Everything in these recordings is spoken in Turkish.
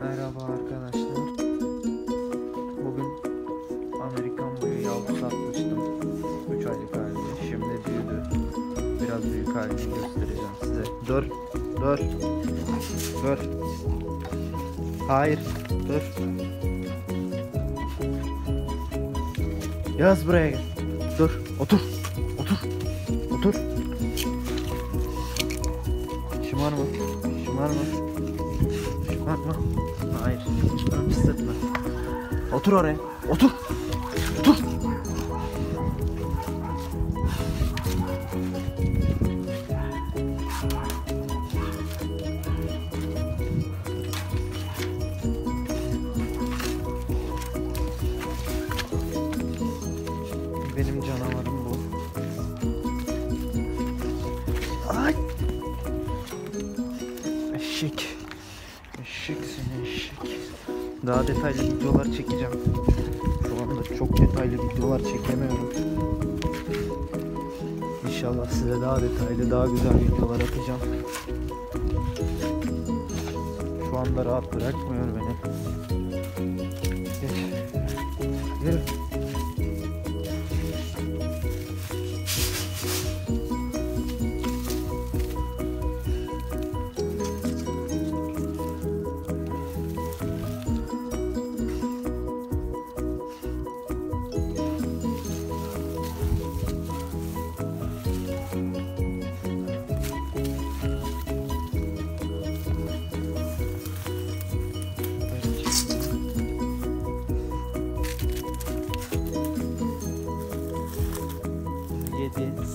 Merhaba arkadaşlar. Bugün Amerikan boyu yavru satmıştım. 3 aylık halde. Şimdi büyüdü. Biraz büyük halini göstereceğim size. Dur. Dur. Dur. Hayır. Dur. Yaz buraya gel. Dur. Otur. Otur. Otur. Şımarma. Şımarma. Şımarma. Hayır. Hissetme. Otur oraya. Otur. Otur. Benim canavarım bu. Ay. Eşek. Daha detaylı videolar çekeceğim. Şu anda çok detaylı videolar çekemiyorum. İnşallah size daha detaylı, daha güzel videolar atacağım. Şu anda rahat bırakmıyor beni.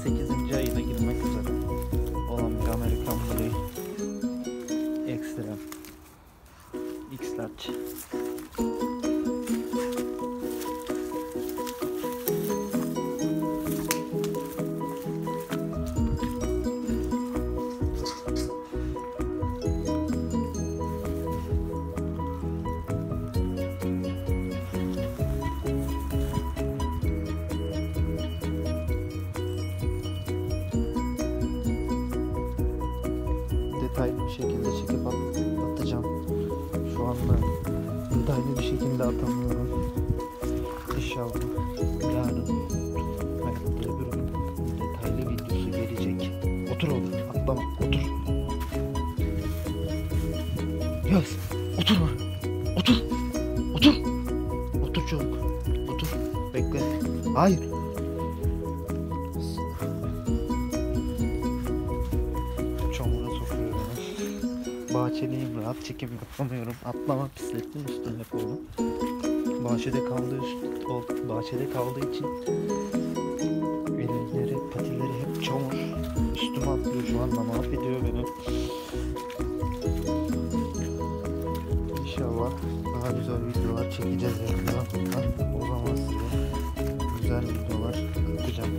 messages detaylı bir şekilde çekip at- atacağım. Şu anda detaylı bir şekilde atamıyorum. İnşallah yarın öbür gün detaylı videosu gelecek. Otur oğlum atlama otur. Yaz otur lan. Otur. Otur. Otur çabuk. Otur. Bekle. Hayır. Beni. Bahçeliyim rahat çekim yapamıyorum. Atlama bisikletin üstüne koydum. Bahçede kaldığı üst, bahçede kaldığı için elleri, patileri hep çamur. Üstüme atlıyor şu anda mahvediyor beni. İnşallah daha güzel videolar çekeceğiz yakında. O zaman size güzel videolar atacağım.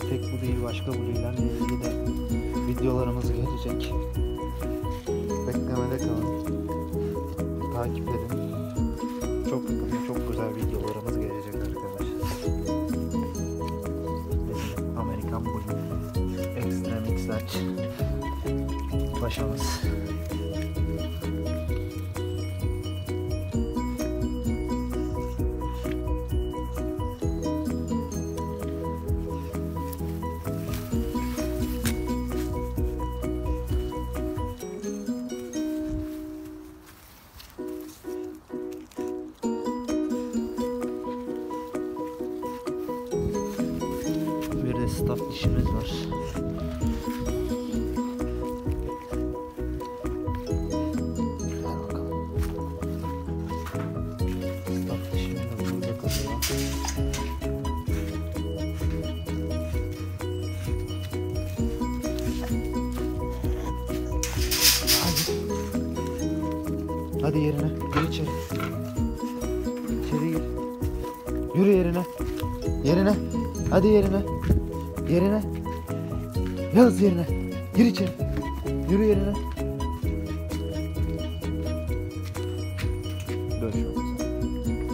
Tek bu değil başka blue'lerle ilgili de videolarımız gelecek. Beklemede kalın. Takip edin. Çok çok güzel videolarımız gelecek arkadaşlar. Amerikan Blue Extreme X Large burada kalıyor. Hadi. Hadi yerine. Gir içeri. İçeri gir. Yürü yerine. Yerine. Hadi yerine. Yerine. Yaz yerine. Gir içeri. Yürü yerine.